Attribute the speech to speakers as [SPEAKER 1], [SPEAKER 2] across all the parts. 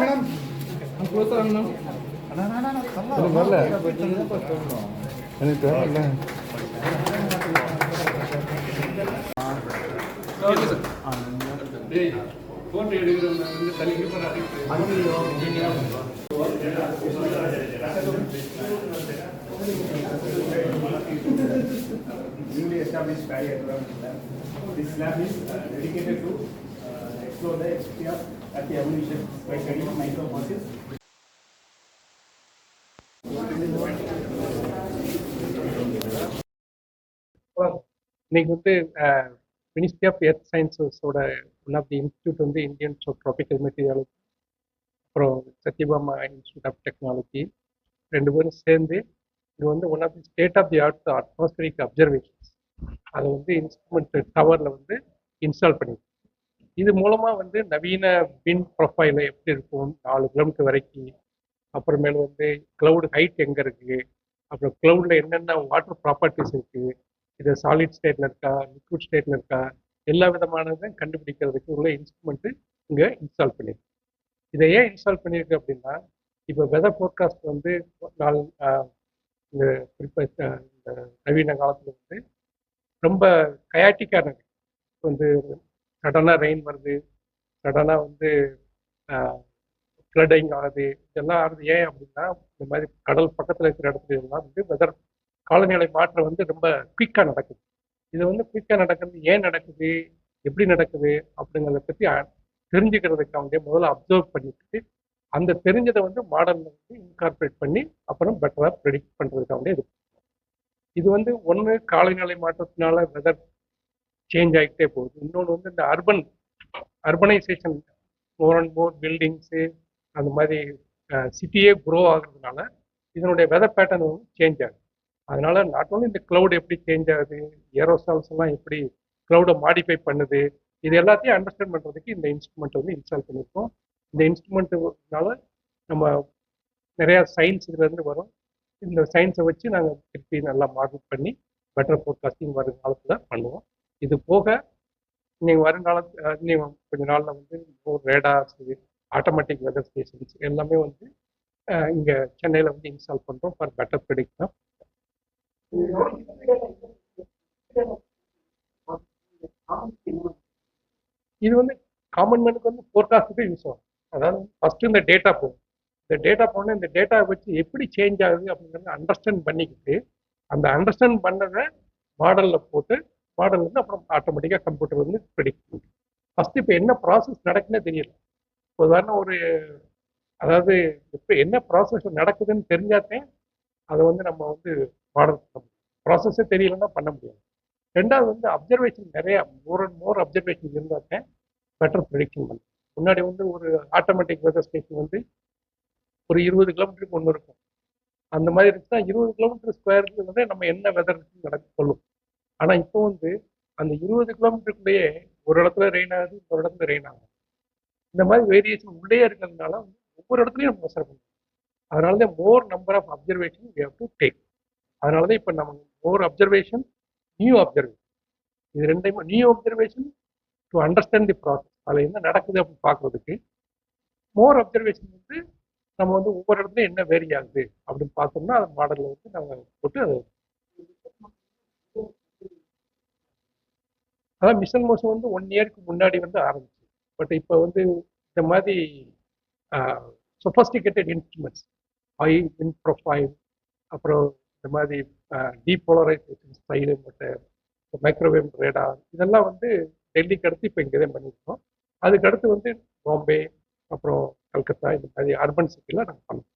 [SPEAKER 1] Madam close ஆகணும்
[SPEAKER 2] வரல எனக்கு தேவையில்ல
[SPEAKER 1] ஓகே சார் டேய் ஃபோட்டோ எடுக்கிறவங்க வந்து தள்ளி
[SPEAKER 3] newly established Paddy Environment Lab. This lab is uh, dedicated to uh, explore the history of earth evolution by studying microfossils.
[SPEAKER 1] இன்னைக்கு வந்து மினிஸ்ட்ரி ஆஃப் எர்த் சயின்சஸோட ஒன் ஆஃப் தி இன்ஸ்டியூட் வந்து Indian tropical meteorology அப்புறம் Sathyabama institute of technology ரெண்டு பேரும் சேர்ந்து இது வந்து one of the state of the art atmospheric observations அதை வந்து இன்ஸ்ட்ருமெண்ட் டவரில் வந்து இன்ஸ்டால் பண்ணி இது மூலமாக வந்து நவீன வின் ப்ரொஃபைல எப்படி இருக்கும்? நாலு கிலோமீட்டர் வரைக்கும். அப்புறமேல வந்து க்ளவுடு ஹைட் எங்கே இருக்குது அப்புறம் க்ளவுடில் என்னென்ன வாட்டர் ப்ராப்பர்ட்டிஸ் இருக்குது இது சாலிட் ஸ்டேட்டில் இருக்கா லிக்விட் ஸ்டேட்டில் இருக்கா எல்லா விதமானதும் கண்டுபிடிக்கிறதுக்கு உள்ள இன்ஸ்ட்ருமெண்ட்டு இங்கே இன்ஸ்டால் பண்ணியிருக்கு இதை ஏன் இன்ஸ்டால் பண்ணியிருக்கு அப்படின்னா இப்போ வெதர் ஃபோர்காஸ்ட் வந்து நாள் இந்த குறிப்பாக இந்த நவீன காலத்தில் வந்து ரொம்ப கயாட்டிக்கான வந்து சடனாக ரெயின் வருது சடனாக வந்து ஃப்ளட்டிங் ஆகுது இதெல்லாம் ஆகுது. ஏன் அப்படின்னா இந்த மாதிரி கடல் பக்கத்தில் இருக்கிற இடத்துல எல்லாம் வந்து வெதர் காலநிலை மாற்றம் வந்து ரொம்ப குயிக்காக நடக்குது. இது வந்து குயிக்காக நடக்கிறது ஏன் நடக்குது? எப்படி நடக்குது? அப்படிங்கிறத பற்றி தெரிஞ்சுக்கிறதுக்காக முதல்ல அப்சர்வ் பண்ணிட்டு அந்த தெரிஞ்சதை வந்து மாடலில் வந்து இன்கார்பரேட் பண்ணி அப்புறம் பெட்டராக ப்ரெடிக்ட் பண்ணுறதுக்காக இது இது வந்து ஒன்று காலநிலை மாற்றத்தினால வெதர் சேஞ்ச் ஆகிட்டே போகுது. இன்னொன்று வந்து இந்த urban urbanisation more and more buildings அந்த மாதிரி சிட்டியே குரோ ஆகுறதுனால இதனுடைய வெதர் பேட்டர்ன் வந்து சேஞ்ச் ஆகுது. அதனால நாட் ஓன்லி இந்த கிளவுட் எப்படி சேஞ்ச் ஆகுது ஏரோசால்ஸ் எல்லாம் எப்படி க்ளவுடை மாடிஃபை பண்ணுது இது எல்லாத்தையும் அண்டர்ஸ்டாண்ட் பண்ணுறதுக்கு இந்த இன்ஸ்ட்ருமெண்ட் வந்து இன்ஸ்டால் பண்ணியிருக்கோம் இந்த இன்ஸ்ட்ருமெண்ட்டுனால நம்ம நிறையா சயின்ஸ் இதுலேருந்து வரும். இந்த சயின்ஸை வச்சு நாங்கள் திருப்பி நல்லா மார்க் பண்ணி பெட்டர் ஃபோர்காஸ்டிங் வர காலத்தில் பண்ணுவோம். இது போக நீங்கள் வருங்கால நீங்கள் கொஞ்ச நாளில் வந்து ரேடார்ஸ் ஆட்டோமேட்டிக் வெதர் ஸ்டேஷன்ஸ் எல்லாமே வந்து இங்கே சென்னையில் வந்து இன்ஸ்டால் பண்ணுறோம் ஃபார் பெட்டர் ப்ரெடிக்ஷன் இது வந்து காமன் மேனுக்கு வந்து ஃபோர்காஸ்ட்டுக்கு யூஸ் ஆகும். அதாவது ஃபஸ்ட்டு இந்த டேட்டா போகும். இந்த டேட்டா போனால் இந்த டேட்டாவை வச்சு எப்படி சேஞ்ச் ஆகுது அப்படிங்கிறத அண்டர்ஸ்டாண்ட் பண்ணிக்கிட்டு அந்த அண்டர்ஸ்டாண்ட் பண்ணதை மாடலில் போட்டு மாடல் வந்து அப்புறம் ஆட்டோமேட்டிக்காக கம்ப்யூட்டர் வந்து ப்ரெடிக்ட் பண்ணும் ஃபஸ்ட்டு இப்போ என்ன ப்ராசஸ் நடக்குன்னே தெரியல. உதாரணம் ஒரு அதாவது இப்போ என்ன ப்ராசஸ் நடக்குதுன்னு தெரிஞ்சாத்தே அதை வந்து நம்ம வந்து மாடல் ப்ராசஸே தெரியலன்னா பண்ண முடியாது. ரெண்டாவது வந்து அப்சர்வேஷன் நிறைய மோர் அண்ட் மோர் அப்சர்வேஷன் இருந்தாத்தே பெட்டர் ப்ரெடிக்ஷன் பண்ணும். முன்னாடி வந்து ஒரு ஆட்டோமேட்டிக் வெதர் ஸ்டேஷன் வந்து ஒரு இருபது கிலோமீட்டருக்கு ஒன்று இருக்கும். அந்த மாதிரி இருந்துச்சுன்னா இருபது கிலோமீட்டர் ஸ்கொயருக்கு வந்து நம்ம என்ன வெதர் நடக்க சொல்லும். ஆனால் இப்போ வந்து அந்த இருபது கிலோமீட்டருக்குள்ளேயே ஒரு இடத்துல ரெயின் ஆகுது ஒரு இடத்துல ரெயின் ஆகும் இந்த மாதிரி வேரியேஷன் உள்ளே இருக்கிறதுனால ஒவ்வொரு இடத்துலையும் நம்ம மெசர் பண்ணணும். அதனால தான் more number of observation we have to take அதனால தான் இப்போ நம்ம ஓவர் அப்சர்வேஷன் நியூ அப்சர்வேஷன் இது ரெண்டையுமே new observation to understand the process அதில் என்ன நடக்குது அப்படின்னு பார்க்குறதுக்கு மோர் அப்சர்வேஷன் வந்து நம்ம வந்து ஒவ்வொரு இடத்துலையும் என்ன வேரி ஆகுது அப்படின்னு பார்த்தோம்னா அந்த மாடலில் வந்து நம்ம போட்டு அதை அதான் மிஷன் மோஷன் வந்து ஒன் இயருக்கு முன்னாடி வந்து ஆரம்பிச்சு. பட் இப்போ வந்து இந்த மாதிரி சொஃபஸ்டிகேட்டட் இன்ஸ்ட்ருமெண்ட்ஸ் ஐ இன் ப்ரொஃபைல் அப்புறம் இந்த மாதிரி டீபோலரைசேஷன் ஸ்டைலு மற்ற மைக்ரோவேவ் ரேடார் இதெல்லாம் வந்து டெல்லிக்கு அடுத்து இப்போ இங்கே தான் பண்ணியிருக்கோம் அதுக்கு அடுத்து வந்து பாம்பே அப்புறம் கல்கத்தா இந்த மாதிரி அர்பன் சிட்டியில் நாங்கள் பண்ணோம்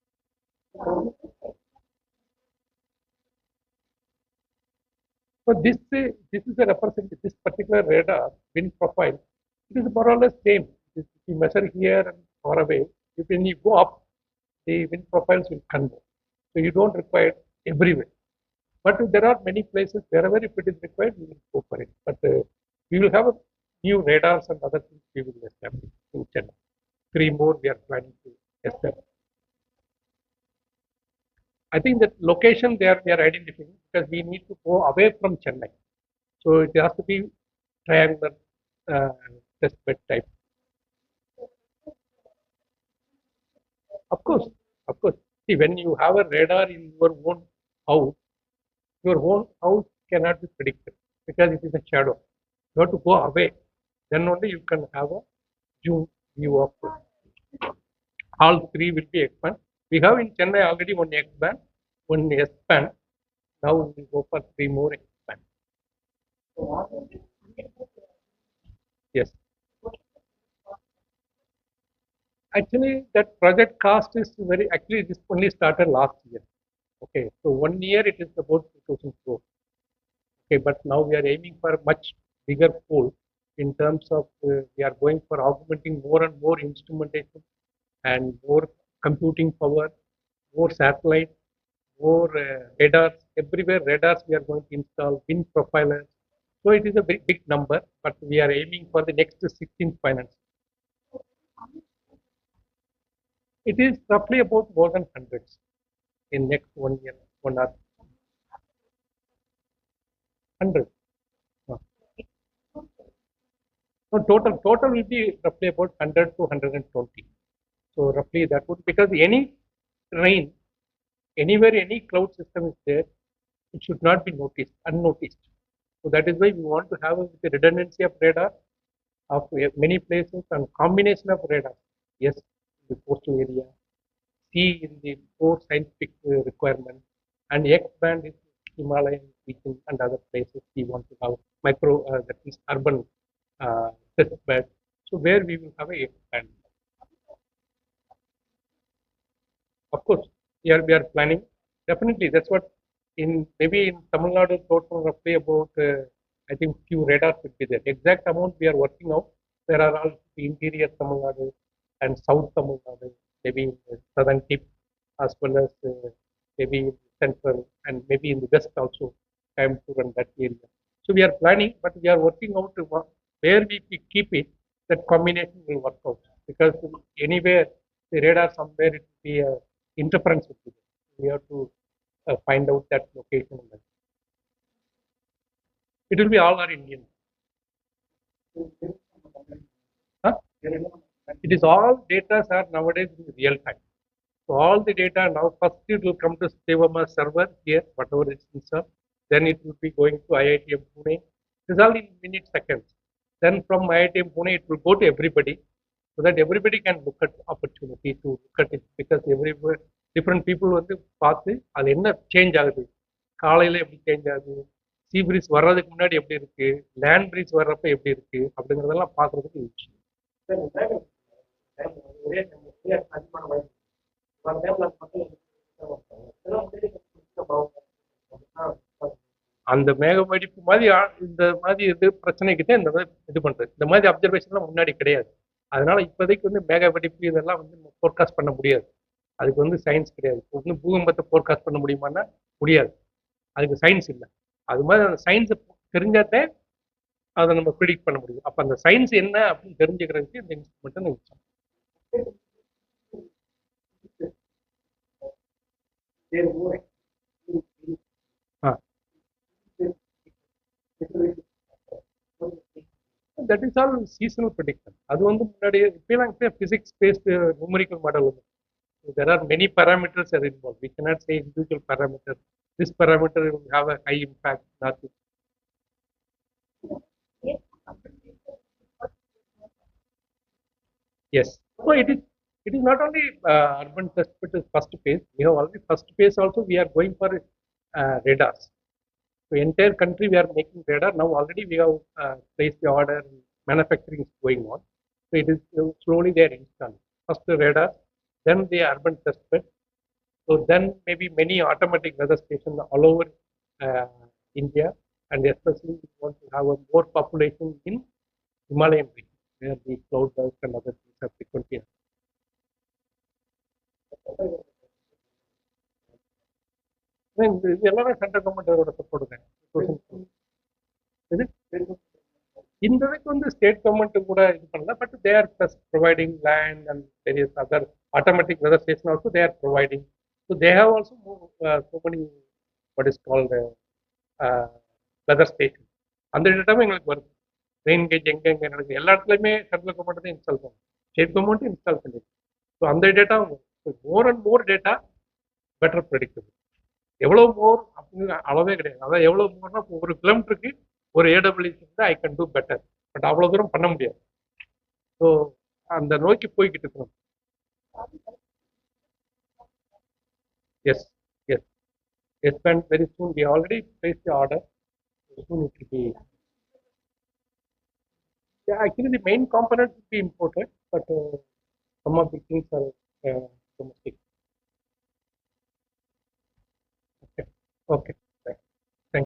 [SPEAKER 1] So this uh, this is a represent this particular radar wind profile. It is more or less same. If you measure here and far away, if when you go up, the wind profiles will converge. So you don't require everywhere. But there are many places wherever if it is required, we will go for it. But uh, we will have new radars and other things we will establish in Chennai. three more we are planning to establish. I think that location there we are identifying because we need to go away from Chennai. So it has to be triangular uh, test bed type. Of course, of course. See, when you have a radar in your own house, your whole house cannot be predicted because it is a shadow. You have to go away. Then only you can have a zoom view of it. All three will be expand. We have in Chennai already one expand, one expand. Now we will go for three more expand. Yes. Actually, that project cost is very, actually this only started last year. Okay, so one year it is about 2000 crore. Okay, but now we are aiming for much bigger pool in terms of uh, we are going for augmenting more and more instrumentation and more computing power, more satellite, more uh, radars. Everywhere radars we are going to install, wind profilers. So it is a big, big number, but we are aiming for the next 16th finance. It is roughly about more than hundreds in next one year, one hour. Hundred. No, total, total will be roughly about hundred to hundred and twenty. So roughly that would, because any rain, anywhere any cloud system is there, it should not be noticed, unnoticed. So that is why we want to have a- the redundancy of radar of uh, many places and combination of radar. Yes, the coastal area, C in the core scientific uh, requirement, and X band is Himalayan region and other places we want to have micro, uh, that is urban uh, test bed. So where we will have a X band. Of course, we are, we are planning. Definitely, that's what in maybe in Tamil Nadu total roughly about uh, I think few radars would be there. Exact amount we are working out. There are all the interior Tamil Nadu and South Tamil Nadu, maybe in the southern tip as well as uh, maybe in the central and maybe in the west also, Coimbatore and that area. So we are planning, but we are working out to where we keep it, that combination will work out. Because anywhere the radar somewhere it will be a interference with it. We have to uh, find out that location. It will be all our Indian. Huh? It is all data are nowadays in real time. So all the data now first it will come to Sevama server here, whatever is installed. Then it will be going to IITM Pune. It is all in minute seconds. Then from IITM Pune it will go to everybody so that everybody can look at opportunity to look at it because everywhere different people வந்து பார்த்து அது என்ன change ஆகுது காலையில எப்படி change ஆகுது சீ breeze வர்றதுக்கு முன்னாடி எப்படி இருக்கு லேண்ட் பிரீஸ் வர்றப்ப எப்படி இருக்கு அப்படிங்கறதெல்லாம் பார்க்கறதுக்கு அந்த மேக வெடிப்பு மாதிரி இந்த மாதிரி இது பிரச்சனைக்கு தான் இந்த மாதிரி இது பண்றது. இந்த மாதிரி அப்சர்வேஷன்லாம் முன்னாடி கிடையாது. அதனால இப்போதைக்கு வந்து மேக வெடிப்பு இதெல்லாம் வந்து ஃபோர்காஸ்ட் பண்ண முடியாது. அதுக்கு வந்து சயின்ஸ் கிடையாது. இப்போ வந்து பூகம்பத்தை ஃபோர்காஸ்ட் பண்ண முடியுமான்னா முடியாது. அதுக்கு சயின்ஸ் இல்லை. அது மாதிரி அந்த சயின்ஸை தெரிஞ்சாதே அதை நம்ம ப்ரிடிக்ட் பண்ண முடியும். அப்போ அந்த சயின்ஸ் என்ன அப்படின்னு தெரிஞ்சுக்கிறதுக்கு இந்த இன்ஸ்ட்ருமெண்ட்டை நம்ம use பண்ணணும். ஆ that is all seasonal prediction அது வந்து முன்னாடி இப்பெல்லாம் பிசிக்ஸ் பேஸ்டு நியூமரிக்கல் மாடல் வந்து there are many parameters are involved we cannot say individual parameter this parameter will have a high impact not this. yes so it is it is not only uh, urban test but is first phase we have already first phase also we are going for uh, radars so entire country we are making radar. Now already we have uh, placed the order. Manufacturing is going on. So it is uh, slowly they are installing. First the radar, then the urban test bed. So then maybe many automatic weather stations all over uh, India, and especially we want to have a more population in Himalayan region where the cloud burst and other things are frequently. எல்லாமே central கவர்மெண்டோட support தான் இந்த இதுக்கு வந்து state government கூட இது பண்ணல but they are plus providing land and various other automatic weather station also they are providing so they have also so many what is called weather station அந்த டேட்டாவும் எங்களுக்கு வருது. ரெயின் கேஜ் எங்கே எங்கே நடக்குது எல்லா இடத்துலையுமே சென்ட்ரல் கவர்மெண்ட் தான் இன்ஸ்டால் பண்ணும் ஸ்டேட் கவர்மெண்ட்டும் இன்ஸ்டால் பண்ணிருக்கு. ஸோ அந்த data more and more data better predictable எவ்வளோ மோர் அப்படிங்கிற அளவே கிடையாது. அதான் எவ்வளோ மோர்னா ஒரு கிலோமீட்டருக்கு ஒரு ஏடபிள்யூசி வந்து I can do better but அவ்வளோ தூரம் பண்ண முடியாது. ஸோ அந்த நோக்கி போய்கிட்டு இருக்கணும் yes yes yes and very soon we already place the order soon it be yeah actually the main component will be imported but uh, some of the things are uh, domestic. Okay. Okay